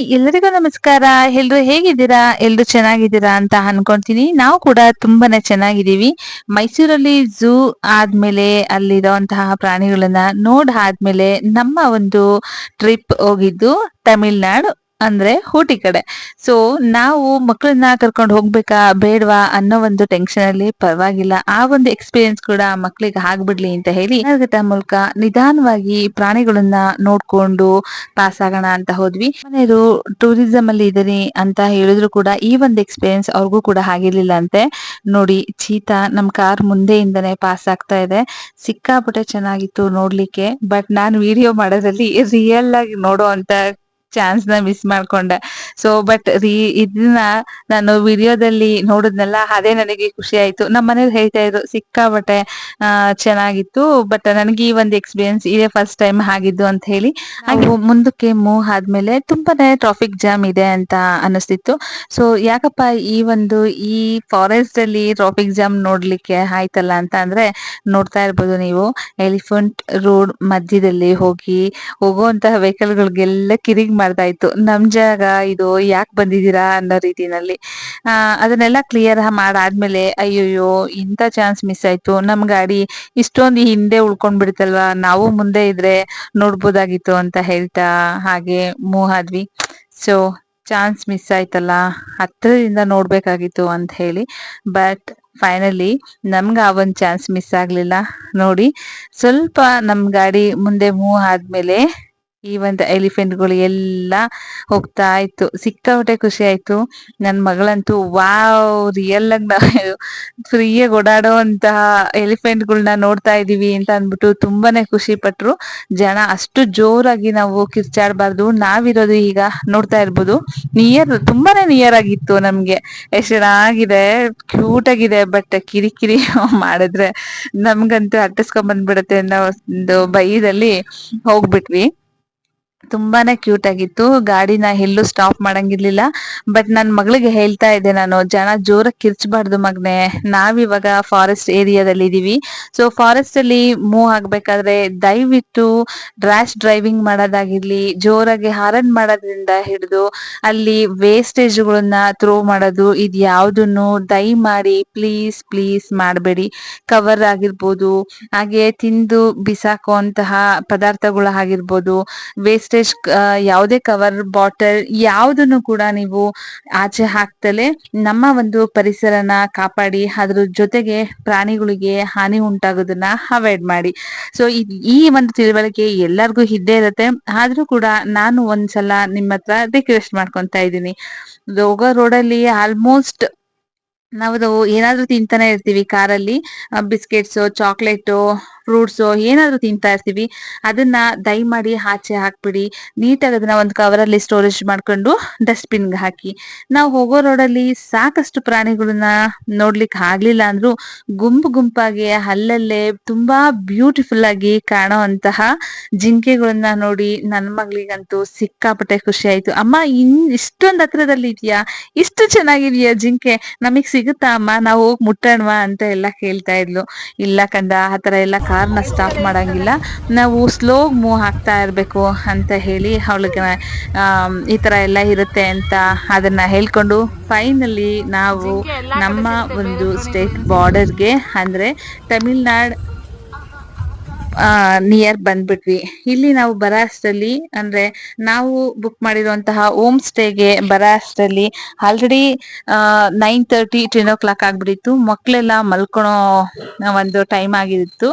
ಎಲ್ಲರಿಗೂ ನಮಸ್ಕಾರ. ಎಲ್ರು ಹೇಗಿದ್ದೀರಾ? ಎಲ್ರು ಚೆನ್ನಾಗಿದ್ದೀರಾ ಅಂತ ಅನ್ಕೊಂತೀನಿ. ನಾವು ಕೂಡ ತುಂಬಾನೇ ಚೆನ್ನಾಗಿದ್ದೀವಿ. ಮೈಸೂರಲ್ಲಿ ಝೂ ಆದ್ಮೇಲೆ ಅಲ್ಲಿರುವಂತಹ ಪ್ರಾಣಿಗಳನ್ನ ನೋಡ್ ಆದ್ಮೇಲೆ ನಮ್ಮ ಒಂದು ಟ್ರಿಪ್ ಹೋಗಿದ್ದು ತಮಿಳ್ನಾಡು. ಅಂದ್ರೆ ಊಟಿ ಕಡೆ. ಸೊ ನಾವು ಮಕ್ಕಳನ್ನ ಕರ್ಕೊಂಡು ಹೋಗ್ಬೇಕಾ? ಬೇಡವಾ? ಅನ್ನೋ ಒಂದು ಟೆನ್ಷನ್ ಅಲ್ಲಿ ಪರವಾಗಿಲ್ಲ. ಆ ಒಂದು ಎಕ್ಸ್ಪೀರಿಯನ್ಸ್ ಕೂಡ ಮಕ್ಕಳಿಗೆ ಆಗ್ಬಿಡ್ಲಿ ಅಂತ ಹೇಳಿ ಮೂಲಕ ನಿಧಾನವಾಗಿ ಪ್ರಾಣಿಗಳನ್ನ ನೋಡ್ಕೊಂಡು ಪಾಸ್ ಆಗೋಣ ಅಂತ ಹೋದ್ವಿ. ಮನೆಯವರು ಟೂರಿಸಂ ಅಲ್ಲಿ ಇದೀನಿ ಅಂತ ಹೇಳಿದ್ರು ಕೂಡ ಈ ಒಂದು ಎಕ್ಸ್ಪೀರಿಯನ್ಸ್ ಅವ್ರಿಗೂ ಕೂಡ ಆಗಿರ್ಲಿಲ್ಲ ಅಂತೆ. ನೋಡಿ, ಚೀತಾ ನಮ್ ಕಾರ್ ಮುಂದೆಯಿಂದನೆ ಪಾಸ್ ಆಗ್ತಾ ಇದೆ. ಸಿಕ್ಕಾಪಟ್ಟೆ ಚೆನ್ನಾಗಿತ್ತು ನೋಡ್ಲಿಕ್ಕೆ. ಬಟ್ ನಾನು ವಿಡಿಯೋ ಮಾಡೋದ್ರಲ್ಲಿ ರಿಯಲ್ ಆಗಿ ನೋಡೋ ಅಂತ ಚಾನ್ಸ್ನ ಮಿಸ್ ಮಾಡ್ಕೊಂಡೆ. ಸೊ ಬಟ್ ರೀ ಇದನ್ನ ನಾನು ವಿಡಿಯೋದಲ್ಲಿ ನೋಡಿದ್ನಲ್ಲ ಅದೇ ನನಗೆ ಖುಷಿ ಆಯ್ತು. ನಮ್ಮ ಮನೇಲಿ ಹೇಳ್ತಾ ಇದ್ರು ಸಿಕ್ಕಾಬಟ್ಟೆ ಚೆನ್ನಾಗಿತ್ತು ಬಟ್ ನನಗೆ ಈ ಒಂದು ಎಕ್ಸ್ಪೀರಿಯನ್ಸ್ ಇದೇ ಫಸ್ಟ್ ಟೈಮ್ ಆಗಿದ್ದು ಅಂತ ಹೇಳಿ. ಹಾಗೆ ಮುಂದಕ್ಕೆ ಮೂವ್ ಆದ್ಮೇಲೆ ತುಂಬಾನೇ ಟ್ರಾಫಿಕ್ ಜಾಮ್ ಇದೆ ಅಂತ ಅನಿಸ್ತಿತ್ತು. ಸೊ ಯಾಕಪ್ಪ ಈ ಒಂದು, ಈ ಫಾರೆಸ್ಟ್ ಅಲ್ಲಿ ಟ್ರಾಫಿಕ್ ಜಾಮ್ ನೋಡ್ಲಿಕ್ಕೆ ಆಯ್ತಲ್ಲ ಅಂತ ಅಂದ್ರೆ ನೋಡ್ತಾ ಇರ್ಬೋದು ನೀವು. ಎಲಿಫೆಂಟ್ ರೋಡ್ ಮಧ್ಯದಲ್ಲಿ ಹೋಗಿ ಹೋಗುವಂತಹ ವೆಹಿಕಲ್ ಗಳಿಗೆಲ್ಲ ಕಿರಿಗ್ ಇತ್ತು ನಮ್ ಜಾಗ ಇದು ಯಾಕೆ ಬಂದಿದ್ದೀರಾ ಅನ್ನೋ ರೀತಿನಲ್ಲಿ. ಆ, ಅದನ್ನೆಲ್ಲ ಕ್ಲಿಯರ್ ಮಾಡಾದ್ಮೇಲೆ, ಅಯ್ಯೋಯ್ಯೋ, ಇಂಥ ಚಾನ್ಸ್ ಮಿಸ್ ಆಯ್ತು. ನಮ್ ಗಾಡಿ ಇಷ್ಟೊಂದು ಹಿಂದೆ ಉಳ್ಕೊಂಡ್ ಬಿಡ್ತಲ್ವಾ ನಾವು ಮುಂದೆ ಇದ್ರೆ ನೋಡ್ಬೋದಾಗಿತ್ತು ಅಂತ ಹೇಳ್ತಾ ಹಾಗೆ ಮೂವ್ ಆದ್ವಿ. ಸೊ ಚಾನ್ಸ್ ಮಿಸ್ ಆಯ್ತಲ್ಲ ಹತ್ತಿರದಿಂದ ನೋಡ್ಬೇಕಾಗಿತ್ತು ಅಂತ ಹೇಳಿ. ಬಟ್ ಫೈನಲಿ ನಮ್ಗೆ ಆ ಒಂದ್ ಚಾನ್ಸ್ ಮಿಸ್ ಆಗ್ಲಿಲ್ಲ. ನೋಡಿ, ಸ್ವಲ್ಪ ನಮ್ ಗಾಡಿ ಮುಂದೆ ಮೂವ್ ಆದ್ಮೇಲೆ ಈ ಒಂದು ಎಲಿಫೆಂಟ್ಗಳು ಎಲ್ಲ ಹೋಗ್ತಾ ಇತ್ತು. ಸಿಕ್ಕಾಪಟ್ಟೆ ಖುಷಿ ಆಯ್ತು. ನನ್ ಮಗಳಂತೂ ವಾವ್ ರಿಯಲ್ ಆಗಿ ನಾವು ಫ್ರೀಯಾಗಿ ಓಡಾಡೋ ಅಂತಹ ಎಲಿಫೆಂಟ್ಗಳನ್ನ ನೋಡ್ತಾ ಇದೀವಿ ಅಂತ ಅಂದ್ಬಿಟ್ಟು ತುಂಬಾನೇ ಖುಷಿ ಪಟ್ರು. ಜನ ಅಷ್ಟು ಜೋರಾಗಿ ನಾವು ಕಿರ್ಚಾಡ್ಬಾರ್ದು. ನಾವಿರೋದು ಈಗ ನೋಡ್ತಾ ಇರ್ಬೋದು. ನಿಯರ್ ತುಂಬಾನೇ ನಿಯರ್ ಆಗಿತ್ತು ನಮ್ಗೆ. ಎಷ್ಟು ಚೆನ್ನಾಗಿದೆ ಕ್ಯೂಟ್ ಆಗಿದೆ ಬಟ್ ಕಿರಿಕಿರಿ ಮಾಡಿದ್ರೆ ನಮ್ಗಂತೂ ಅಟ್ಟಿಸ್ಕೊಂಡ್ ಬಂದ್ಬಿಡತ್ತೆ ಅನ್ನೋ ಒಂದು ಭಯದಲ್ಲಿ ಹೋಗ್ಬಿಟ್ವಿ. ತುಂಬಾನೇ ಕ್ಯೂಟ್ ಆಗಿತ್ತು. ಗಾಡಿನ ಎಲ್ಲೂ ಸ್ಟಾಪ್ ಮಾಡಂಗಿರ್ಲಿಲ್ಲ. ಬಟ್ ನನ್ ಮಗಳಿಗೆ ಹೇಳ್ತಾ ಇದ್ದೆ ನಾನು ಜನ ಜೋರಾಗಿ ಕಿರ್ಚಬಾರ್ದು ಮಗ್ನೆ. ನಾವಿವಾಗ ಫಾರೆಸ್ಟ್ ಏರಿಯಾದಲ್ಲಿ ಇದೀವಿ. ಸೊ ಫಾರೆಸ್ಟ್ ಅಲ್ಲಿ ಮೂವ್ ಆಗ್ಬೇಕಾದ್ರೆ ದಯವಿಟ್ಟು ರ್ಯಾಶ್ ಡ್ರೈವಿಂಗ್ ಮಾಡೋದಾಗಿರ್ಲಿ, ಜೋರಾಗಿ ಹಾರನ್ ಮಾಡೋದ್ರಿಂದ ಹಿಡಿದು ಅಲ್ಲಿ ವೇಸ್ಟೇಜ್ಗಳನ್ನ ಥ್ರೋ ಮಾಡೋದು, ಇದ್ ಯಾವ್ದನ್ನು ದಯಮಾಡಿ ಪ್ಲೀಸ್ ಪ್ಲೀಸ್ ಮಾಡಬೇಡಿ. ಕವರ್ ಆಗಿರ್ಬೋದು, ಹಾಗೆ ತಿಂದು ಬಿಸಾಕುವಂತಹ ಪದಾರ್ಥಗಳು ಆಗಿರ್ಬೋದು ವೇಸ್ಟೇಜ್ ಯಾವುದೇ ಕವರ್ ಬಾಟಲ್ ಯಾವುದನ್ನು ಕೂಡ ನೀವು ಆಚೆ ಹಾಕ್ತಲೇ ನಮ್ಮ ಒಂದು ಪರಿಸರನ ಕಾಪಾಡಿ, ಅದ್ರ ಜೊತೆಗೆ ಪ್ರಾಣಿಗಳಿಗೆ ಹಾನಿ ಉಂಟಾಗೋದನ್ನ ಅವಾಯ್ಡ್ ಮಾಡಿ. ಸೊ ಈ ಒಂದು ತಿಳುವಳಿಕೆ ಎಲ್ಲರಿಗೂ ಇದ್ದೇ ಇರುತ್ತೆ. ಆದ್ರೂ ಕೂಡ ನಾನು ಒಂದ್ಸಲ ನಿಮ್ಮ ಹತ್ರ ರಿಕ್ವೆಸ್ಟ್ ಮಾಡ್ಕೊಂತ ಇದ್ದೀನಿ. ಹೋಗೋ ರೋಡಲ್ಲಿ ಆಲ್ಮೋಸ್ಟ್ ನಾವು ಏನಾದ್ರೂ ತಿಂತಾನೆ ಇರ್ತೀವಿ ಕಾರಲ್ಲಿ ಬಿಸ್ಕೆಟ್ಸ್ ಚಾಕ್ಲೇಟ್ ಫ್ರೂಟ್ಸ್ ಏನಾದ್ರೂ ತಿಂತಾ ಇರ್ತೀವಿ, ಅದನ್ನ ದಯಮಾಡಿ ಆಚೆ ಹಾಕ್ಬಿಡಿ. ನೀಟಾಗಿ ಅದನ್ನ ಒಂದು ಕವರಲ್ಲಿ ಸ್ಟೋರೇಜ್ ಮಾಡ್ಕೊಂಡು ಡಸ್ಟ್ಬಿನ್ ಹಾಕಿ. ನಾವು ಹೋಗೋ ರೋಡಲ್ಲಿ ಸಾಕಷ್ಟು ಪ್ರಾಣಿಗಳನ್ನ ನೋಡ್ಲಿಕ್ಕೆ ಆಗ್ಲಿಲ್ಲ ಅಂದ್ರೂ ಗುಂಪು ಗುಂಪಾಗಿ ಅಲ್ಲಲ್ಲೇ ತುಂಬಾ ಬ್ಯೂಟಿಫುಲ್ ಆಗಿ ಕಾಣೋ ಅಂತಹ ಜಿಂಕೆಗಳನ್ನ ನೋಡಿ ನನ್ನ ಮಗಳಿಗಂತೂ ಸಿಕ್ಕಾಪಟ್ಟೆ ಖುಷಿ ಆಯ್ತು. ಅಮ್ಮ, ಇನ್ ಇಷ್ಟೊಂದ್ ಹತ್ರದಲ್ಲಿ ಇದೆಯಾ? ಇಷ್ಟು ಚೆನ್ನಾಗಿದೆಯಾ ಜಿಂಕೆ? ನಮಗ್ ಸಿಗುತ್ತಾ ಅಮ್ಮ? ನಾವು ಹೋಗಿ ಮುಟ್ಟೋಣವಾ ಅಂತ ಎಲ್ಲ ಕೇಳ್ತಾ ಇದ್ಲು. ಇಲ್ಲ ಕಂದ ಆತರ ಎಲ್ಲ ಕಾರ್ನ ಸ್ಟಾಪ್ ಮಾಡಂಗಿಲ್ಲ. ನಾವು ಸ್ಲೋ ಮೂವ್ ಆಗ್ತಾ ಇರ್ಬೇಕು ಅಂತ ಹೇಳಿ ಅವಳಿಗೆ ಈ ತರ ಎಲ್ಲ ಇರುತ್ತೆ ಅಂತ ಅದನ್ನ ಹೇಳ್ಕೊಂಡು ಫೈನಲಿ ನಾವು ನಮ್ಮ ಒಂದು ಸ್ಟೇಟ್ ಬಾರ್ಡರ್ಗೆ ಅಂದ್ರೆ ತಮಿಳ್ನಾಡ್ ನಿಯರ್ ಬಂದ್ಬಿಟ್ವಿ. ಇಲ್ಲಿ ನಾವು ಬರಾಸ್ಟಲ್ಲಿ ಅಷ್ಟರಲ್ಲಿ ಅಂದ್ರೆ ನಾವು ಬುಕ್ ಮಾಡಿರುವಂತಹ ಹೋಮ್ ಸ್ಟೇಗೆ ಬರಾಸ್ಟಲ್ಲಿ ಅಷ್ಟರಲ್ಲಿ already nine thirty ten o'clock ಆಗ್ಬಿಟ್ಟಿತ್ತು. ಮಕ್ಳೆಲ್ಲ ಮಲ್ಕೊಳೋ ಒಂದು ಟೈಮ್ ಆಗಿತ್ತು.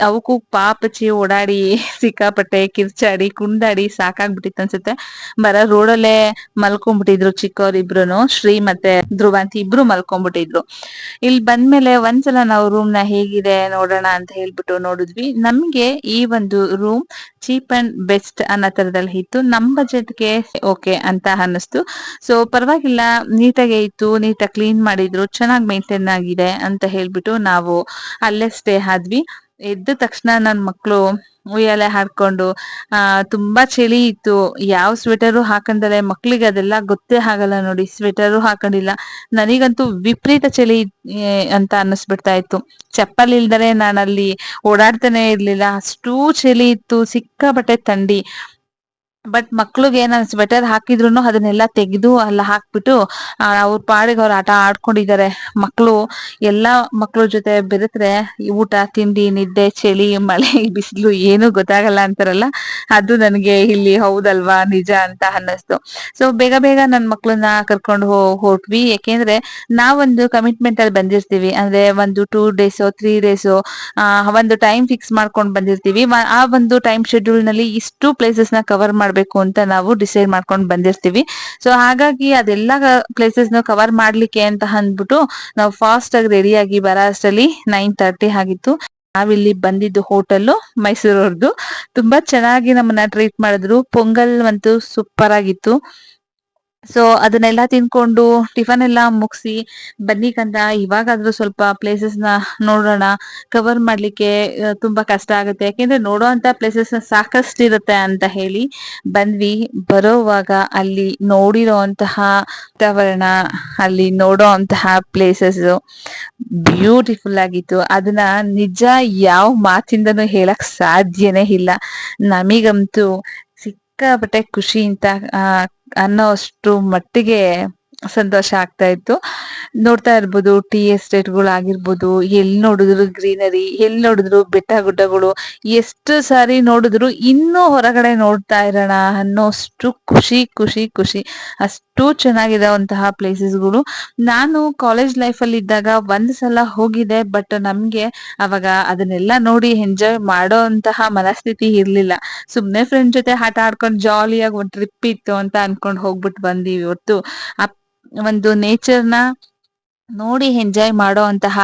ಅವಕ್ಕೂ ಪಾಪಚಿ ಓಡಾಡಿ ಸಿಕ್ಕಾಪಟ್ಟೆ ಕಿರ್ಚಾಡಿ, ಕುಂಡಾಡಿ ಸಾಕಾಗ್ಬಿಟ್ಟಿತ್ತು ಅನ್ಸುತ್ತೆ. ಬರ ರೋಡಲ್ಲೇ ಮಲ್ಕೊಂಡ್ಬಿಟ್ಟಿದ್ರು ಚಿಕ್ಕವರಿಬ್ರು ಶ್ರೀ ಮತ್ತೆ ಧ್ರುವ ಅಂತ ಇಬ್ರು ಮಲ್ಕೊಂಡ್ಬಿಟ್ಟಿದ್ರು ಇಲ್ಲಿ ಬಂದ್ಮೇಲೆ ಒಂದ್ಸಲ ನಾವು ರೂಮ್ನ ಹೇಗಿದೆ ನೋಡೋಣ ಅಂತ ಹೇಳ್ಬಿಟ್ಟು ನೋಡಿದ್ವಿ. ನಮ್ಗೆ ಈ ಒಂದು ರೂಮ್ ಚೀಪ್ ಅಂಡ್ ಬೆಸ್ಟ್ ಅನ್ನೋ ತರದಲ್ಲಿ ಇತ್ತು. ನಮ್ ಬಜೆಟ್ಗೆ ಓಕೆ ಅಂತ ಅನ್ನಿಸ್ತು. ಸೊ ಪರವಾಗಿಲ್ಲ, ನೀಟಾಗೆ ಇತ್ತು, ನೀಟಾಗಿ ಕ್ಲೀನ್ ಮಾಡಿದ್ರು, ಚೆನ್ನಾಗಿ ಮೇಂಟೈನ್ ಆಗಿದೆ ಅಂತ ಹೇಳ್ಬಿಟ್ಟು ನಾವು ಅಲ್ಲೇ ಸ್ಟೇ ಆದ್ವಿ. ಎದ್ದ ತಕ್ಷಣ ನನ್ ಮಕ್ಳು ಉಯ್ಯಾಲೆ ಹಾಡ್ಕೊಂಡು ಆ, ತುಂಬಾ ಚಳಿ ಇತ್ತು. ಯಾವ ಸ್ವೆಟರು ಹಾಕೊಂಡರೆ ಮಕ್ಳಿಗೆ ಅದೆಲ್ಲ ಗೊತ್ತೇ ಆಗಲ್ಲ ನೋಡಿ. ಸ್ವೆಟರು ಹಾಕೊಂಡಿಲ್ಲ. ನನಗಂತೂ ವಿಪರೀತ ಚಳಿ ಅಂತ ಅನ್ನಿಸ್ಬಿಡ್ತಾ ಇತ್ತು. ಚಪ್ಪಲ್ ಇಲ್ದರೆ ನಾನು ಅಲ್ಲಿ ಓಡಾಡ್ತಾನೆ ಇರ್ಲಿಲ್ಲ. ಅಷ್ಟೂ ಚಳಿ ಇತ್ತು. ಸಿಕ್ಕಾಪಟ್ಟೆ ಥಂಡಿ. ಬಟ್ ಮಕ್ಳಿಗೆ ಏನ್ ಸ್ವೆಟರ್ ಹಾಕಿದ್ರು ಅದನ್ನೆಲ್ಲ ತೆಗೆದು ಅಲ್ಲ ಹಾಕ್ಬಿಟ್ಟು ಅವ್ರ ಪಾಡಿಗೆ ಅವ್ರ ಆಟ ಆಡ್ಕೊಂಡಿದ್ದಾರೆ ಮಕ್ಳು, ಎಲ್ಲಾ ಮಕ್ಳ ಜೊತೆ ಬೆರೆತ್ರೆ ಊಟ, ತಿಂಡಿ, ನಿದ್ದೆ, ಚಳಿ, ಮಳೆ, ಬಿಸಿಲು ಏನು ಗೊತ್ತಾಗಲ್ಲ ಅಂತಾರಲ್ಲ, ಅದು ನನ್ಗೆ ಇಲ್ಲಿ ಹೌದಲ್ವಾ, ನಿಜ ಅಂತ ಅನ್ನಿಸ್ತು. ಸೊ ಬೇಗ ಬೇಗ ನನ್ ಮಕ್ಳನ್ನ ಕರ್ಕೊಂಡು ಹೋ ಹೊಟ್ವಿ ಯಾಕೆಂದ್ರೆ ನಾವೊಂದು ಕಮಿಟ್ಮೆಂಟ್ ಅಲ್ಲಿ ಬಂದಿರ್ತೀವಿ. ಅಂದ್ರೆ ಒಂದು ಟೂ ಡೇಸ್ ತ್ರೀ ಡೇಸ್ ಒಂದು ಟೈಮ್ ಫಿಕ್ಸ್ ಮಾಡ್ಕೊಂಡ್ ಬಂದಿರ್ತೀವಿ. ಆ ಒಂದು ಟೈಮ್ ಶೆಡ್ಯೂಲ್ನಲ್ಲಿ ಇಷ್ಟು ಪ್ಲೇಸಸ್ನ ಕವರ್ ಮಾಡ್ಬೇಕು ಅಂತ ನಾವು ಡಿಸೈಡ್ ಮಾಡ್ಕೊಂಡು ಬಂದಿರ್ತೀವಿ. ಸೊ ಹಾಗಾಗಿ ಅದೆಲ್ಲ ಪ್ಲೇಸಸ್ನ ಕವರ್ ಮಾಡ್ಲಿಕ್ಕೆ ಅಂತ ಅಂದ್ಬಿಟ್ಟು ನಾವು ಫಾಸ್ಟ್ ಆಗಿ ರೆಡಿ ಆಗಿ ಬರೋ ಅಷ್ಟರಲ್ಲಿ ನೈನ್ ತರ್ಟಿ ಆಗಿತ್ತು. ನಾವಿಲ್ಲಿ ಬಂದಿದ್ದು ಹೋಟೆಲ್ ಮೈಸೂರವ್ರದ್ದು ತುಂಬಾ ಚೆನ್ನಾಗಿ ನಮ್ಮನ್ನ ಟ್ರೀಟ್ ಮಾಡಿದ್ರು. ಪೊಂಗಲ್ ಅಂತೂ ಸೂಪರ್ ಆಗಿತ್ತು. ಸೊ ಅದನ್ನೆಲ್ಲ ತಿನ್ಕೊಂಡು ಟಿಫನ್ ಎಲ್ಲ ಮುಗಿಸಿ, ಬನ್ನಿ ಕಂದ, ಇವಾಗಾದ್ರೂ ಸ್ವಲ್ಪ ಪ್ಲೇಸಸ್ನ ನೋಡೋಣ. ಕವರ್ ಮಾಡ್ಲಿಕ್ಕೆ ತುಂಬಾ ಕಷ್ಟ ಆಗುತ್ತೆ. ಯಾಕೆಂದ್ರೆ ನೋಡೋ ಅಂತ ಪ್ಲೇಸಸ್ ಸಾಕಷ್ಟು ಇರುತ್ತೆ ಅಂತ ಹೇಳಿ ಬಂದ್ವಿ. ಬರೋವಾಗ ಅಲ್ಲಿ ನೋಡಿರೋ ಅಂತಹ ವಾತಾವರಣ, ಅಲ್ಲಿ ನೋಡೋ ಅಂತಹ ಪ್ಲೇಸಸ್ ಬ್ಯೂಟಿಫುಲ್ ಆಗಿತ್ತು. ಅದನ್ನ ನಿಜ ಯಾವ ಮಾತಿಂದನು ಹೇಳಕ್ ಸಾಧ್ಯನೇ ಇಲ್ಲ. ನಮಿಗಂತೂ ಸಿಕ್ಕಾಪಟ್ಟೆ ಖುಷಿ ಅಂತ ಅನ್ನೋ ಅಷ್ಟು ಮಟ್ಟಿಗೆ ಸಂತೋಷ ಆಗ್ತಾ ಇತ್ತು. ನೋಡ್ತಾ ಇರ್ಬೋದು, ಟೀ ಎಸ್ಟೇಟ್ಗಳು ಆಗಿರ್ಬೋದು ಎಲ್ ನೋಡಿದ್ರು ಗ್ರೀನರಿ ಎಲ್ ನೋಡಿದ್ರು ಬೆಟ್ಟ ಗುಡ್ಡಗಳು, ಎಷ್ಟು ಸಾರಿ ನೋಡಿದ್ರು ಇನ್ನೂ ಹೊರಗಡೆ ನೋಡ್ತಾ ಇರೋಣ ಅನ್ನೋಷ್ಟು ಖುಷಿ ಖುಷಿ ಖುಷಿ. ಅಷ್ಟು ಚೆನ್ನಾಗಿರುವಂತಹ ಪ್ಲೇಸಸ್ಗಳು ನಾನು ಕಾಲೇಜ್ ಲೈಫ್ ಅಲ್ಲಿ ಇದ್ದಾಗ ಒಂದ್ ಸಲ ಹೋಗಿದೆ ಬಟ್ ನಮ್ಗೆ ಅವಾಗ ಅದನ್ನೆಲ್ಲ ನೋಡಿ ಎಂಜಾಯ್ ಮಾಡೋ ಅಂತಹ ಮನಸ್ಥಿತಿ ಇರ್ಲಿಲ್ಲ. ಸುಮ್ನೆ ಫ್ರೆಂಡ್ ಜೊತೆ ಆಟ ಆಡ್ಕೊಂಡು ಜಾಲಿಯಾಗಿ ಒಂದ್ ಟ್ರಿಪ್ ಇತ್ತು ಅಂತ ಅನ್ಕೊಂಡ್ ಹೋಗ್ಬಿಟ್ಟು ಬಂದಿವಿ ಹೊತ್ತು ಒಂದು ಒಂದು ನ ನೋಡಿ ಎಂಜಾಯ್ ಮಾಡೋ ಅಂತಹ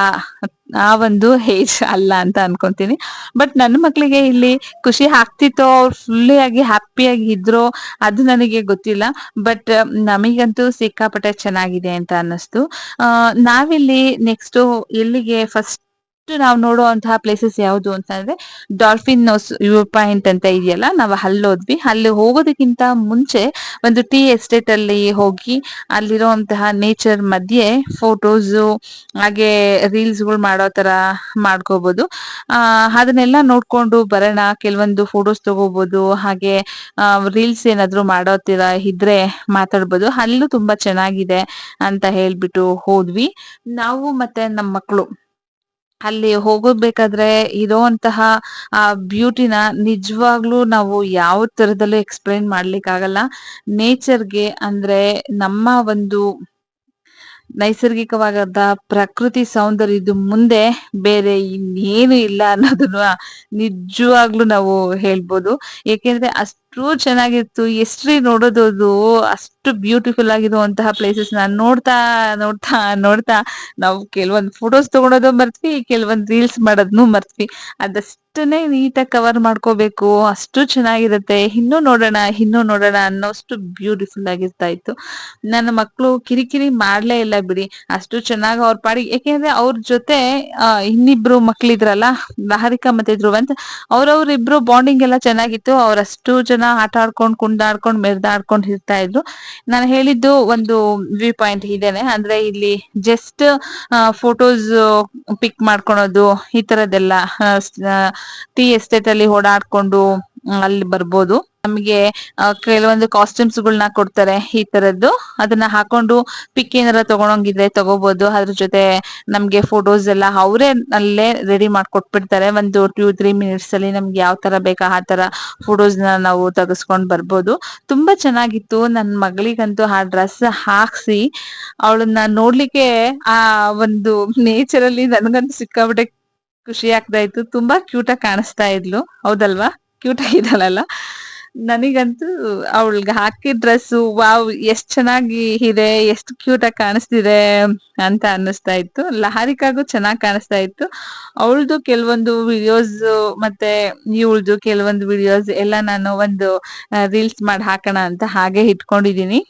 ಆ ಒಂದು ಏಜ್ ಅಲ್ಲ ಅಂತ ಅನ್ಕೊಂತೀನಿ. ಬಟ್ ನನ್ನ ಮಕ್ಳಿಗೆ ಇಲ್ಲಿ ಖುಷಿ ಆಗ್ತಿತ್ತೋ, ಅವ್ರು ಫುಲ್ಲಿ ಆಗಿ ಹ್ಯಾಪಿಯಾಗಿ ಇದ್ರೋ ಅದು ನನಗೆ ಗೊತ್ತಿಲ್ಲ. ಬಟ್ ನಮಗಂತೂ ಸಿಕ್ಕಾಪಟ್ಟೆ ಚೆನ್ನಾಗಿದೆ ಅಂತ ಅನ್ನಿಸ್ತು. ನಾವಿಲ್ಲಿ ನೆಕ್ಸ್ಟ್ ಎಲ್ಲಿಗೆ ಫಸ್ಟ್ ನಾವು ನೋಡುವಂತಹ ಪ್ಲೇಸಸ್ ಯಾವುದು ಅಂತಂದ್ರೆ ಡಾಲ್ಫಿನ್ ವ್ಯೂ ಪಾಯಿಂಟ್ ಅಂತ ಇದೆಯಲ್ಲ, ನಾವು ಅಲ್ಲಿ ಹೋದ್ವಿ ಅಲ್ಲಿ ಹೋಗೋದಕ್ಕಿಂತ ಮುಂಚೆ ಒಂದು ಟೀ ಎಸ್ಟೇಟ್ ಅಲ್ಲಿ ಹೋಗಿ ಅಲ್ಲಿರುವಂತಹ ನೇಚರ್ ಮಧ್ಯೆ ಫೋಟೋಸ್ ಹಾಗೆ ರೀಲ್ಸ್ಗಳು ಮಾಡೋ ತರ ಮಾಡ್ಕೋಬಹುದು ಅದನ್ನೆಲ್ಲ ನೋಡ್ಕೊಂಡು ಬರೋಣ, ಕೆಲವೊಂದು ಫೋಟೋಸ್ ತಗೋಬಹುದು ಹಾಗೆ ರೀಲ್ಸ್ ಏನಾದ್ರು ಮಾಡೋತೀರ ಇದ್ರೆ ಮಾತಾಡ್ಬೋದು. ಅಲ್ಲೂ ತುಂಬಾ ಚೆನ್ನಾಗಿದೆ ಅಂತ ಹೇಳ್ಬಿಟ್ಟು ಹೋದ್ವಿ. ನಾವು ಮತ್ತೆ ನಮ್ಮ ಮಕ್ಕಳು ಅಲ್ಲಿ ಹೋಗಬೇಕಾದ್ರೆ ಇರೋಂತಹ ಆ ಬ್ಯೂಟಿನ ನಿಜವಾಗ್ಲೂ ನಾವು ಯಾವ ತರದಲ್ಲೂ ಎಕ್ಸ್ಪ್ಲೈನ್ ಮಾಡ್ಲಿಕ್ಕೆ ಆಗಲ್ಲ ನೇಚರ್ಗೆ ಅಂದ್ರೆ ನಮ್ಮ ಒಂದು ನೈಸರ್ಗಿಕವಾದ ಪ್ರಕೃತಿ ಸೌಂದರ್ಯದ ಮುಂದೆ ಬೇರೆ ಇನ್ನೇನು ಇಲ್ಲ ಅನ್ನೋದನ್ನ ನಿಜವಾಗ್ಲೂ ನಾವು ಹೇಳ್ಬೋದು. ಏಕೆಂದ್ರೆ ಅಷ್ಟು ಚೆನ್ನಾಗಿತ್ತು. ಎಷ್ಟ್ರಿ ನೋಡೋದು ಅದು ಅಷ್ಟು ಬ್ಯೂಟಿಫುಲ್ ಆಗಿರುವಂತಹ ಪ್ಲೇಸಸ್ ನಾನು ನೋಡ್ತಾ ನೋಡ್ತಾ ನೋಡ್ತಾ ನಾವು ಕೆಲವೊಂದು ಫೋಟೋಸ್ ತಗೊಳೋದು ಮರ್ತ್ವಿ, ಕೆಲವೊಂದ್ ರೀಲ್ಸ್ ಮಾಡೋದ್ನು ಮರ್ತ್ವಿ. ಅದಷ್ಟನ್ನೇ ನೀಟಾಗಿ ಕವರ್ ಮಾಡ್ಕೋಬೇಕು. ಅಷ್ಟು ಚೆನ್ನಾಗಿರುತ್ತೆ. ಇನ್ನೂ ನೋಡೋಣ ಇನ್ನೂ ನೋಡೋಣ ಅನ್ನೋಷ್ಟು ಬ್ಯೂಟಿಫುಲ್ ಆಗಿರ್ತಾ ಇತ್ತು. ನನ್ನ ಮಕ್ಕಳು ಕಿರಿಕಿರಿ ಮಾಡ್ಲೇ ಇಲ್ಲ ಬಿಡಿ. ಅಷ್ಟು ಚೆನ್ನಾಗಿ ಅವ್ರ ಪಾಡಿ ಯಾಕೆಂದ್ರೆ ಅವ್ರ ಜೊತೆ ಇನ್ನಿಬ್ರು ಮಕ್ಳಿದ್ರಲ್ಲ ಲಹರಿಕಾ ಮತ್ತೆ ಧ್ರುವಂತ್, ಅವ್ರವ್ರಿಬ್ರು ಬಾಂಡಿಂಗ್ ಎಲ್ಲ ಚೆನ್ನಾಗಿತ್ತು. ಅವ್ರಷ್ಟು ಜನ ಆಟ ಆಡ್ಕೊಂಡು ಕುಂಡಾಡ್ಕೊಂಡ್ ಮೆರ್ದಾಡ್ಕೊಂಡ್ ಇರ್ತಾ ಇದ್ರು. ನಾನು ಹೇಳಿದ್ದು ಒಂದು ವ್ಯೂ ಪಾಯಿಂಟ್ ಇದೇನೆ. ಅಂದ್ರೆ ಇಲ್ಲಿ ಜಸ್ಟ್ ಫೋಟೋಸ್ ಪಿಕ್ ಮಾಡ್ಕೊಳೋದು ಈ ತರದ್ದೆಲ್ಲ ಟೀ ಎಸ್ಟೇಟ್ ಅಲ್ಲಿ ಓಡಾಡ್ಕೊಂಡು ಅಲ್ಲಿ ಬರ್ಬೋದು. ನಮಗೆ ಕೆಲವೊಂದು ಕಾಸ್ಟ್ಯೂಮ್ಸ್ ಗಳನ್ನ ಕೊಡ್ತಾರೆ ಈ ತರದ್ದು. ಅದನ್ನ ಹಾಕೊಂಡು ಪಿಕ್ ಏನಾರ ತಗೊಳಂಗಿದ್ರೆ ತಗೋಬಹುದು ಅದ್ರ ಜೊತೆ ನಮ್ಗೆ ಫೋಟೋಸ್ ಎಲ್ಲ ಅವರೇ ಅಲ್ಲೇ ರೆಡಿ ಮಾಡ್ಕೊಟ್ಬಿಡ್ತಾರೆ. ಒಂದು ಟೂ ತ್ರೀ ಮಿನಿಟ್ಸ್ ಅಲ್ಲಿ ನಮ್ಗೆ ಯಾವ ತರ ಬೇಕಾ ಆ ತರ ಫೋಟೋಸ್ನ ನಾವು ತೆಗೆಸ್ಕೊಂಡ್ ಬರ್ಬೋದು. ತುಂಬಾ ಚೆನ್ನಾಗಿತ್ತು. ನನ್ ಮಗಳಿಗಂತೂ ಆ ಡ್ರೆಸ್ ಹಾಕ್ಸಿ, ಅವಳನ್ನ ನೋಡ್ಲಿಕ್ಕೆ ಆ ಒಂದು ನೇಚರ್ ಅಲ್ಲಿ ನನ್ಗಂತೂ ಸಿಕ್ಕಾಬಿಟ್ಟೆ ಖುಷಿ ಆಗ್ತಾ ಇತ್ತು. ತುಂಬಾ ಕ್ಯೂಟ್ ಆಗಿ ಕಾಣಿಸ್ತಾ ಇದ್ಲು. ಹೌದಲ್ವಾ? ಕ್ಯೂಟ್ ಆಗಿದ್ದಾಳಲ್ಲ. ನನಗಂತೂ ಅವಳಿಗೆ ಹಾಕಿದ ಡ್ರೆಸ್ ವಾವ್ ಎಷ್ಟ್ ಚೆನ್ನಾಗಿ ಇದೆ, ಎಷ್ಟು ಕ್ಯೂಟ್ ಆಗಿ ಕಾಣಿಸ್ತಿದೆ ಅಂತ ಅನ್ನಿಸ್ತಾ ಇತ್ತು. ಲಹಾರಿಕಾಗೂ ಚೆನ್ನಾಗಿ ಕಾಣಿಸ್ತಾ ಇತ್ತು. ಅವಳದು ಕೆಲವೊಂದು ವಿಡಿಯೋಸ್ ಮತ್ತೆ ಇವಳ್ದು ಕೆಲವೊಂದು ವಿಡಿಯೋಸ್ ಎಲ್ಲ ನಾನು ಒಂದು ರೀಲ್ಸ್ ಮಾಡಿ ಹಾಕೋಣ ಅಂತ ಹಾಗೆ ಇಟ್ಕೊಂಡಿದೀನಿ.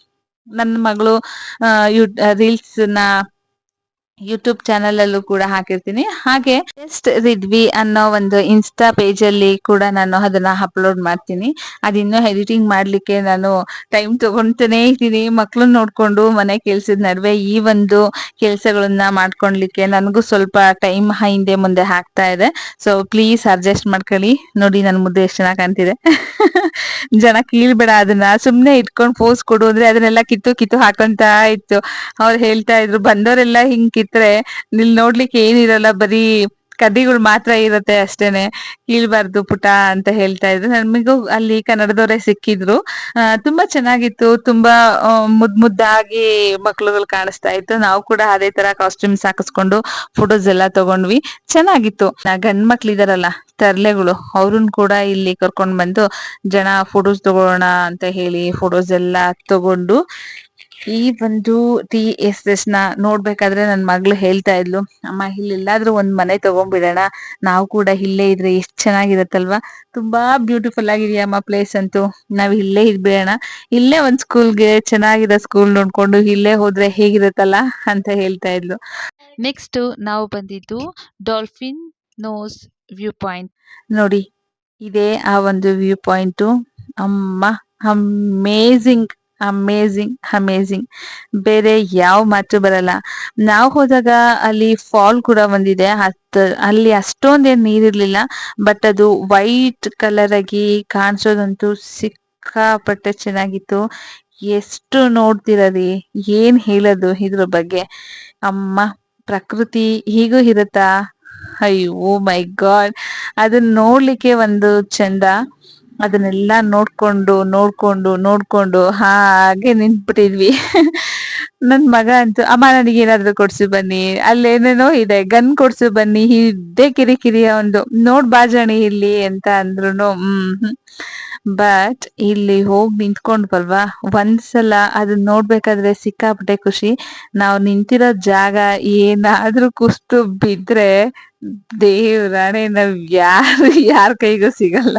ನನ್ನ ಮಗಳು ರೀಲ್ಸ್ನ ಯೂಟ್ಯೂಬ್ ಚಾನಲ್ ಅಲ್ಲೂ ಕೂಡ ಹಾಕಿರ್ತೀನಿ. ಹಾಗೆ ಟೆಸ್ಟ್ ರಿದ್ವಿ ಅನ್ನೋ ಒಂದು ಇನ್ಸ್ಟಾ ಪೇಜ್ ಅಲ್ಲಿ ಕೂಡ ನಾನು ಅದನ್ನ ಅಪ್ಲೋಡ್ ಮಾಡ್ತೀನಿ. ಅದಿನ್ನೂ ಎಡಿಟಿಂಗ್ ಮಾಡ್ಲಿಕ್ಕೆ ನಾನು ಟೈಮ್ ತಗೊಂತಾನೆ ಇದ್ದೀನಿ. ಮಕ್ಳು ನೋಡ್ಕೊಂಡು ಮನೆ ಕೆಲ್ಸದ ನಡುವೆ ಈ ಒಂದು ಕೆಲಸಗಳನ್ನ ಮಾಡ್ಕೊಳ್ಲಿಕ್ಕೆ ನನಗೂ ಸ್ವಲ್ಪ ಟೈಮ್ ಹಿಂದೆ ಮುಂದೆ ಹಾಕ್ತಾ ಇದೆ. ಸೊ ಪ್ಲೀಸ್ ಅಡ್ಜಸ್ಟ್ ಮಾಡ್ಕೊಳ್ಳಿ. ನೋಡಿ ನನ್ ಮುದ್ದೆ ಎಷ್ಟು ಚೆನ್ನಾಗಿ ಕಾಣ್ತಿದೆ. ಜನ ಕೀಳ್ಬೇಡ ಅದನ್ನ. ಸುಮ್ನೆ ಇಟ್ಕೊಂಡು ಪೋಸ್ ಕೊಡು ಅಂದ್ರೆ ಅದನ್ನೆಲ್ಲ ಕಿತ್ತು ಕಿತ್ತು ಹಾಕೊಂತ ಇತ್ತು. ಅವ್ರು ಹೇಳ್ತಾ ಇದ್ರು ಬಂದವರೆಲ್ಲ ಹಿಂಗ್ ಕಿತ್ರೆ ನಿಲ್ ನೋಡ್ಲಿಕ್ಕೆ ಏನಿರಲ್ಲ, ಬರೀ ಕದಿಗಳು ಮಾತ್ರ ಇರತ್ತೆ ಅಷ್ಟೇನೆ, ಕೀಳ್ಬಾರ್ದು ಪುಟ ಅಂತ ಹೇಳ್ತಾ ಇದ್ರು. ನಮಗೂ ಅಲ್ಲಿ ಕನ್ನಡದವರೇ ಸಿಕ್ಕಿದ್ರು. ತುಂಬಾ ಚೆನ್ನಾಗಿತ್ತು. ತುಂಬಾ ಮುದ್ ಮುದ್ದಾಗಿ ಮಕ್ಳುಗಳು ಕಾಣಿಸ್ತಾ ಇತ್ತು. ನಾವು ಕೂಡ ಅದೇ ತರ ಕಾಸ್ಟ್ಯೂಮ್ಸ್ ಹಾಕಿಸ್ಕೊಂಡು ಫೋಟೋಸ್ ಎಲ್ಲ ತಗೊಂಡ್ವಿ. ಚೆನ್ನಾಗಿತ್ತು. ಗಂಡ್ ಮಕ್ಳಿದಾರಲ್ಲ, ತರ್ಲೆಗಳು ಅವ್ರನ್ನ ಕೂಡ ಇಲ್ಲಿ ಕರ್ಕೊಂಡ್ ಬಂದು ಜನ ಫೋಟೋಸ್ ತಗೊಳ್ಳೋಣ ಅಂತ ಹೇಳಿ ಫೋಟೋಸ್ ಎಲ್ಲ ತಗೊಂಡು ಈ ಒಂದು ಟಿ ಎಸ್ ಎಸ್ನ ನೋಡ್ಬೇಕಾದ್ರೆ ನನ್ ಮಗಳು ಹೇಳ್ತಾ ಇದ್ಲು ಅಮ್ಮ ಇಲ್ಲೆಲ್ಲಾದ್ರೂ ಒಂದ್ ಮನೆ ತಗೊಂಡ್ಬಿಡೋಣ ನಾವು ಕೂಡ ಇಲ್ಲೇ ಇದ್ರೆ ಎಷ್ಟ್ ಚೆನ್ನಾಗಿರತ್ತಲ್ವಾ? ತುಂಬಾ ಬ್ಯೂಟಿಫುಲ್ ಆಗಿದೆಯಮ್ಮ ಪ್ಲೇಸ್ ಅಂತೂ. ನಾವ್ ಇಲ್ಲೇ ಇದ್ಬಿಡೋಣ. ಇಲ್ಲೇ ಒಂದ್ ಸ್ಕೂಲ್ಗೆ ಚೆನ್ನಾಗಿರೋ ಸ್ಕೂಲ್ ನೋಡ್ಕೊಂಡು ಇಲ್ಲೇ ಹೋದ್ರೆ ಹೇಗಿರುತ್ತಲ್ಲ? ಅಂತ ಹೇಳ್ತಾ ಇದ್ಲು. ನೆಕ್ಸ್ಟ್ ನಾವು ಬಂದಿದ್ದು ಡಾಲ್ಫಿನ್ ನೋಸ್ ವ್ಯೂ ಪಾಯಿಂಟ್ ನೋಡಿ ಇದೇ ಆ ಒಂದು ವ್ಯೂ ಪಾಯಿಂಟ್ ಅಮ್ಮ ಅಮೇಝಿಂಗ್ ಅಮೇಝಿಂಗ್ ಅಮೇಝಿಂಗ್ ಬೇರೆ ಯಾವ ಮಾತು ಬರಲ್ಲ. ನಾವು ಹೋದಾಗ ಅಲ್ಲಿ ಫಾಲ್ ಕೂಡ ಒಂದಿದೆ ಅಲ್ಲಿ ಅಷ್ಟೊಂದೇನ್ ನೀರಿರ್ಲಿಲ್ಲ. ಬಟ್ ಅದು ವೈಟ್ ಕಲರ್ ಆಗಿ ಕಾಣಿಸೋದಂತೂ ಸಿಕ್ಕಾಪಟ್ಟೆ ಚೆನ್ನಾಗಿತ್ತು. ಎಷ್ಟು ನೋಡ್ತಿರೀ ಏನ್ ಹೇಳೋದು ಇದ್ರ ಬಗ್ಗೆ? ಅಮ್ಮ, ಪ್ರಕೃತಿ ಹೀಗೂ ಇರುತ್ತಾ? ಅಯ್ಯೋ ಮೈ ಗಾಡ್ ಅದನ್ನ ನೋಡ್ಲಿಕ್ಕೆ ಒಂದು ಚಂದ. ಅದನ್ನೆಲ್ಲ ನೋಡ್ಕೊಂಡು ನೋಡ್ಕೊಂಡು ನೋಡ್ಕೊಂಡು ಹಾಗೆ ನಿಂತ್ಬಿಟ್ಟಿದ್ವಿ. ನನ್ ಮಗ ಅಂತೂ, ಅಮ್ಮ ನನಗೆ ಏನಾದ್ರು ಕೊಡ್ಸು ಬನ್ನಿ ಅಲ್ಲೇನೇನೋ ಇದೆ, ಗನ್ ಕೊಡ್ಸು ಬನ್ನಿ, ಇದೇ ಕಿರಿಕಿರಿ ಒಂದು, ನೋಡ್ ಬಾಜಣಿ ಇಲ್ಲಿ ಅಂತ ಅಂದ್ರು ಬಟ್ ಇಲ್ಲಿ ಹೋಗಿ ನಿಂತ್ಕೊಂಡ್ವಲ್ವಾ? ಒಂದ್ಸಲ ಅದನ್ನ ನೋಡ್ಬೇಕಾದ್ರೆ ಸಿಕ್ಕಾಪಟ್ಟೆ ಖುಷಿ. ನಾವು ನಿಂತಿರೋ ಜಾಗ ಏನಾದ್ರೂ ಕುಸ್ತು ಬಿದ್ರೆ ದೇವ್ರಾಣೆ ನಾವ್ ಯಾರು, ಯಾರ ಕೈಗೂ ಸಿಗಲ್ಲ.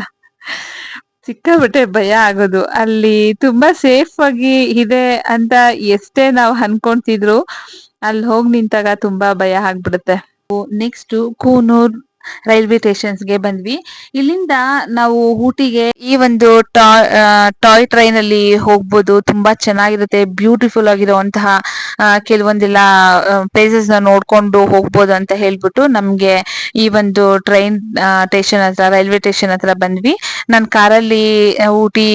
ಸಿಕ್ಕಾಪಟ್ಟೆ ಭಯ ಆಗೋದು. ಅಲ್ಲಿ ತುಂಬಾ ಸೇಫ್ ಆಗಿ ಇದೆ ಅಂತ ಎಷ್ಟೇ ನಾವ್ ಅನ್ಕೊಂತಿದ್ರು ಅಲ್ಲಿ ಹೋಗಿ ನಿಂತಾಗ ತುಂಬಾ ಭಯ ಆಗ್ಬಿಡುತ್ತೆ. ನೆಕ್ಸ್ಟ್ ಕೂನೂರ್ ರೈಲ್ವೆ ಸ್ಟೇಷನ್ಸ್ಗೆ ಬಂದ್ವಿ. ಇಲ್ಲಿಂದ ನಾವು ಊಟಿಗೆ ಈ ಒಂದು ಟಾಯ್ ಟ್ರೈನ್ ಅಲ್ಲಿ ಹೋಗ್ಬೋದು. ತುಂಬಾ ಚೆನ್ನಾಗಿರುತ್ತೆ, ಬ್ಯೂಟಿಫುಲ್ ಆಗಿರುವಂತಹ ಕೆಲವೊಂದೆಲ್ಲ ಪ್ಲೇಸಸ್ನ ನೋಡ್ಕೊಂಡು ಹೋಗ್ಬೋದು ಅಂತ ಹೇಳ್ಬಿಟ್ಟು ನಮ್ಗೆ ಈ ಒಂದು ಟ್ರೈನ್ ಸ್ಟೇಷನ್ ಹತ್ರ, ರೈಲ್ವೆ ಸ್ಟೇಷನ್ ಹತ್ರ ಬಂದ್ವಿ. ನಾನ್ ಕಾರಲ್ಲಿ ಊಟಿ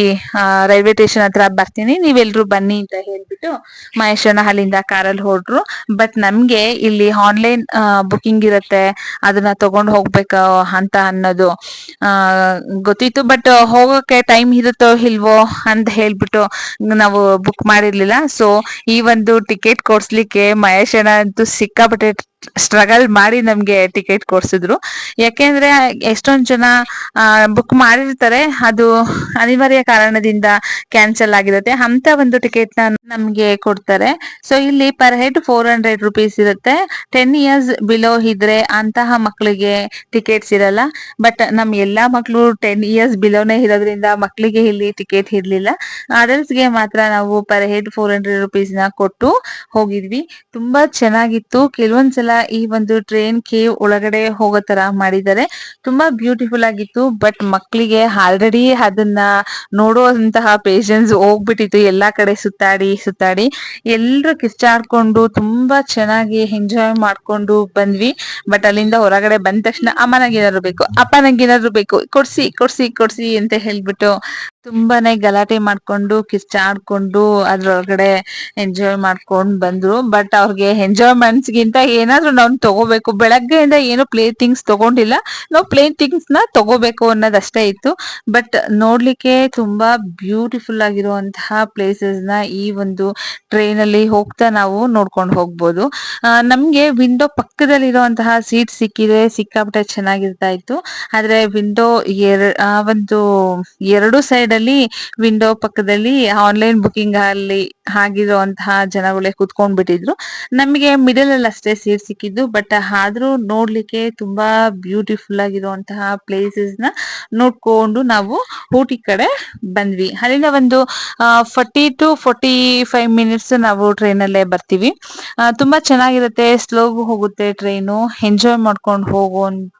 ರೈಲ್ವೆ ಸ್ಟೇಷನ್ ಹತ್ರ ಬರ್ತೀನಿ. ನೀವೆಲ್ರೂ ಬನ್ನಿ ಅಂತ ಹೇಳ್ಬಿಟ್ಟು ಮಹೇಶ್ವರನ ಹಳ್ಳಿಯಿಂದ ಕಾರಲ್ಲಿ ಹೊರಟ್ರು ಬಟ್ ನಮ್ಗೆ ಇಲ್ಲಿ ಆನ್ಲೈನ್ ಬುಕಿಂಗ್ ಇರುತ್ತೆ. ಅದನ್ನ ತಗೊಂಡ್ ಹೋಗ್ಬೇಕು ಅಂತ ಅನ್ನೋದು ಗೊತ್ತಿತ್ತು. ಬಟ್ ಹೋಗೋಕೆ ಟೈಮ್ ಇರುತ್ತೋ ಇಲ್ವೋ ಅಂತ ಹೇಳ್ಬಿಟ್ಟು ನಾವು ಬುಕ್ ಮಾಡಿರ್ಲಿಲ್ಲ. ಸೊ ಈ ಒಂದು ಟಿಕೆಟ್ ಕೊಡ್ಸ್ಲಿಕ್ಕೆ ಮಹೇಶ್ ಅಂತೂ ಸಿಕ್ಕಾಪಟ್ಟೆ ಸ್ಟ್ರಗಲ್ ಮಾಡಿ ನಮ್ಗೆ ಟಿಕೆಟ್ ಕೊಡ್ಸಿದ್ರು. ಯಾಕೆಂದ್ರೆ ಎಷ್ಟೊಂದ್ ಜನ ಬುಕ್ ಮಾಡಿರ್ತಾರೆ, ಅದು ಅನಿವಾರ್ಯ ಕಾರಣದಿಂದ ಕ್ಯಾನ್ಸಲ್ ಆಗಿರುತ್ತೆ. ಅಂತ ಒಂದು ಟಿಕೆಟ್ನ ನಮ್ಗೆ ಕೊಡ್ತಾರೆ. ಸೊ ಇಲ್ಲಿ per head four hundred rupees ಇರುತ್ತೆ. ಟೆನ್ ಇಯರ್ಸ್ ಬಿಲೋ ಇದ್ರೆ ಅಂತಹ ಮಕ್ಕಳಿಗೆ ಟಿಕೆಟ್ಸ್ ಇರಲ್ಲ. ಬಟ್ ನಮ್ ಎಲ್ಲಾ ಮಕ್ಳು ಟೆನ್ ಇಯರ್ಸ್ ಬಿಲೋನೇ ಇರೋದ್ರಿಂದ ಮಕ್ಕಳಿಗೆ ಇಲ್ಲಿ ಟಿಕೆಟ್ ಇರ್ಲಿಲ್ಲ. Adults ಗೆ ಮಾತ್ರ ನಾವು ಪರ್ ಹೆಡ್ ಫೋರ್ ಹಂಡ್ರೆಡ್ ರುಪೀಸ್ನ ಕೊಟ್ಟು ಹೋಗಿದ್ವಿ. ತುಂಬಾ ಚೆನ್ನಾಗಿತ್ತು. ಕೆಲವೊಂದ್ಸಲ ಈ ಒಂದು ಟ್ರೈನ್ ಕೇವ್ ಒಳಗಡೆ ಹೋಗೋ ತರ ಮಾಡಿದ್ದಾರೆ. ತುಂಬಾ ಬ್ಯೂಟಿಫುಲ್ ಆಗಿತ್ತು ಬಟ್ ಮಕ್ಕಳಿಗೆ ಆಲ್ರೆಡಿ ಅದನ್ನ ನೋಡುವಂತಹ ಪೇಷನ್ಸ್ ಹೋಗ್ಬಿಟ್ಟಿತ್ತು. ಎಲ್ಲಾ ಕಡೆ ಸುತ್ತಾಡಿ ಸುತ್ತಾಡಿ. ಎಲ್ರು ಕಿಚ್ಚಾಡ್ಕೊಂಡು ತುಂಬಾ ಚೆನ್ನಾಗಿ ಎಂಜಾಯ್ ಮಾಡ್ಕೊಂಡು ಬಂದ್ವಿ. ಬಟ್ ಅಲ್ಲಿಂದ ಹೊರಗಡೆ ಬಂದ ತಕ್ಷಣ ಅಮ್ಮ ನಂಗೆ ಏನಾದ್ರು ಬೇಕು ಅಪ್ಪ ನಂಗೆ ಏನಾದ್ರು ಬೇಕು, ಕೊಡ್ಸಿ ಕೊಡ್ಸಿ ಕೊಡ್ಸಿ ಅಂತ ಹೇಳ್ಬಿಟ್ಟು ತುಂಬಾನೇ ಗಲಾಟೆ ಮಾಡ್ಕೊಂಡು, ಕಿಚ್ಚಾಡ್ಕೊಂಡು, ಅದ್ರೊಳಗಡೆ ಎಂಜಾಯ್ ಮಾಡ್ಕೊಂಡ್ ಬಂದ್ರು. ಬಟ್ ಅವ್ರಿಗೆ ಎಂಜಾಯ್ಮೆಂಟ್ಸ್ ಗಿಂತ ಏನಾದ್ರು ನಾವು ತಗೋಬೇಕು. ಬೆಳಗ್ಗೆಯಿಂದ ಏನು ಪ್ಲೇ ಥಿಂಗ್ಸ್ ತಗೊಂಡಿಲ್ಲ. ನಾವು ಪ್ಲೇನ್ ಥಿಂಗ್ಸ್ನ ತಗೋಬೇಕು ಅನ್ನೋದಷ್ಟೇ ಇತ್ತು. ಬಟ್ ನೋಡ್ಲಿಕ್ಕೆ ತುಂಬಾ ಬ್ಯೂಟಿಫುಲ್ ಆಗಿರುವಂತಹ ಪ್ಲೇಸಸ್ನ ಈ ಒಂದು ಟ್ರೈನ್ ಅಲ್ಲಿ ಹೋಗ್ತಾ ನಾವು ನೋಡ್ಕೊಂಡು ಹೋಗ್ಬೋದು. ನಮ್ಗೆ ವಿಂಡೋ ಪಕ್ಕದಲ್ಲಿರುವಂತಹ ಸೀಟ್ ಸಿಕ್ಕಿದ್ರೆ ಸಿಕ್ಕಾಪಟ್ಟೆ ಚೆನ್ನಾಗಿರ್ತಾ ಇತ್ತು. ಆದ್ರೆ ವಿಂಡೋ ಎರ ಒಂದು ಎರಡು ಸೈಡ್ ಅಲ್ಲಿ ವಿಂಡೋ ಪಕ್ಕದಲ್ಲಿ ಆನ್ಲೈನ್ ಬುಕಿಂಗ್ ಅಲ್ಲಿ ಆಗಿರುವಂತಹ ಜನಗಳೇ ಕುತ್ಕೊಂಡ್ ಬಿಟ್ಟಿದ್ರು ನಮಗೆ ಮಿಡಲ್ ಅಲ್ಲಿ ಅಷ್ಟೇ ಸೀಟ್ ಸಿಕ್ಕಿದ್ದು ಬಟ್ ಆದ್ರೂ ನೋಡ್ಲಿಕ್ಕೆ ತುಂಬಾ ಬ್ಯೂಟಿಫುಲ್ ಆಗಿರುವಂತಹ ಪ್ಲೇಸಸ್ನ ನೋಡ್ಕೊಂಡು ನಾವು ಊಟಿ ಕಡೆ ಬಂದ್ವಿ. ಅಲ್ಲಿಂದ ಒಂದು forty to forty five minutes ನಾವು ಟ್ರೈನ್ ಅಲ್ಲೇ ಬರ್ತೀವಿ. ತುಂಬಾ ಚೆನ್ನಾಗಿರುತ್ತೆ ಸ್ಲೋ ಹೋಗುತ್ತೆ ಟ್ರೈನು ಎಂಜಾಯ್ ಮಾಡ್ಕೊಂಡು ಹೋಗುವಂತಹ ಆ,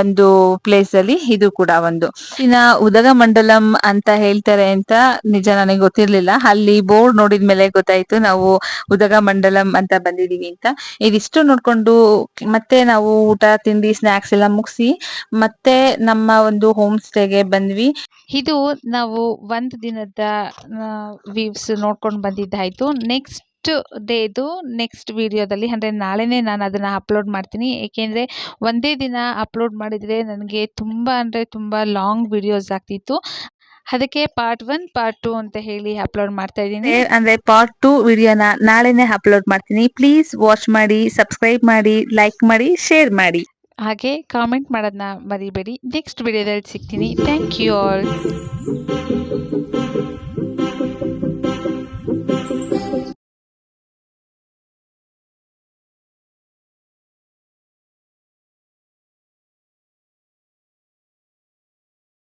ಒಂದು ಪ್ಲೇಸ್ ಅಲ್ಲಿ ಇದು ಕೂಡ ಒಂದು. ಇನ್ನ ಉದಗಮಂಡಲಂ ಅಂತ ಹೇಳ್ತಾರೆ ಅಂತ ನಿಜ ನನಗೆ ಗೊತ್ತಿರ್ಲಿಲ್ಲ. ಅಲ್ಲಿ ಬೋರ್ಡ್ ನೋಡಿದ್ಮೇಲೆ ಗೊತ್ತಾಯ್ತು. ನಾವು ಉದಗಮಂಡಲಂ ಅಂತ ಬಂದಿದೀವಿ ಅಂತ. ಇದಿಷ್ಟು ನೋಡ್ಕೊಂಡು ಮತ್ತೆ ನಾವು ಊಟ, ತಿಂಡಿ ಸ್ನಾಕ್ಸ್ ಎಲ್ಲ ಮುಗಿಸಿ ಮತ್ತೆ ನಮ್ಮ ಒಂದು ಹೋಮ್ ಸ್ಟೇಗೆ ಬಂದ್ವಿ. ಇದು ನಾವು ಒಂದ್ ದಿನದ ವ್ಯೂಸ್ ನೋಡ್ಕೊಂಡು ಬಂದಿದ್ದಾಯ್ತು. ನೆಕ್ಸ್ಟ್ ಡೇದು ನೆಕ್ಸ್ಟ್ ವಿಡಿಯೋದಲ್ಲಿ ಅಂದರೆ ನಾಳೆನೇ ನಾನು ಅದನ್ನು ಅಪ್ಲೋಡ್ ಮಾಡ್ತೀನಿ. ಏಕೆಂದರೆ ಒಂದೇ ದಿನ ಅಪ್ಲೋಡ್ ಮಾಡಿದರೆ ನನಗೆ ತುಂಬ ಅಂದರೆ ತುಂಬ ಲಾಂಗ್ ವಿಡಿಯೋಸ್ ಆಗ್ತಿತ್ತು. ಅದಕ್ಕೆ ಪಾರ್ಟ್ ಒನ್ ಪಾರ್ಟ್ ಟು ಅಂತ ಹೇಳಿ ಅಪ್ಲೋಡ್ ಮಾಡ್ತಾ ಇದ್ದೀನಿ. ಅಂದ್ರೆ ಪಾರ್ಟ್ ಟು ವಿಡಿಯೋನ ನಾಳೆನೆ ಅಪ್ಲೋಡ್ ಮಾಡ್ತೀನಿ. ಪ್ಲೀಸ್ ವಾಚ್ ಮಾಡಿ ಸಬ್ಸ್ಕ್ರೈಬ್ ಮಾಡಿ ಲೈಕ್ ಮಾಡಿ ಶೇರ್ ಮಾಡಿ. ಹಾಗೆ ಕಾಮೆಂಟ್ ಮಾಡೋದನ್ನ ಮರಿಬೇಡಿ. ನೆಕ್ಸ್ಟ್ ವಿಡಿಯೋದಲ್ಲಿ ಸಿಗ್ತೀನಿ. Thank you all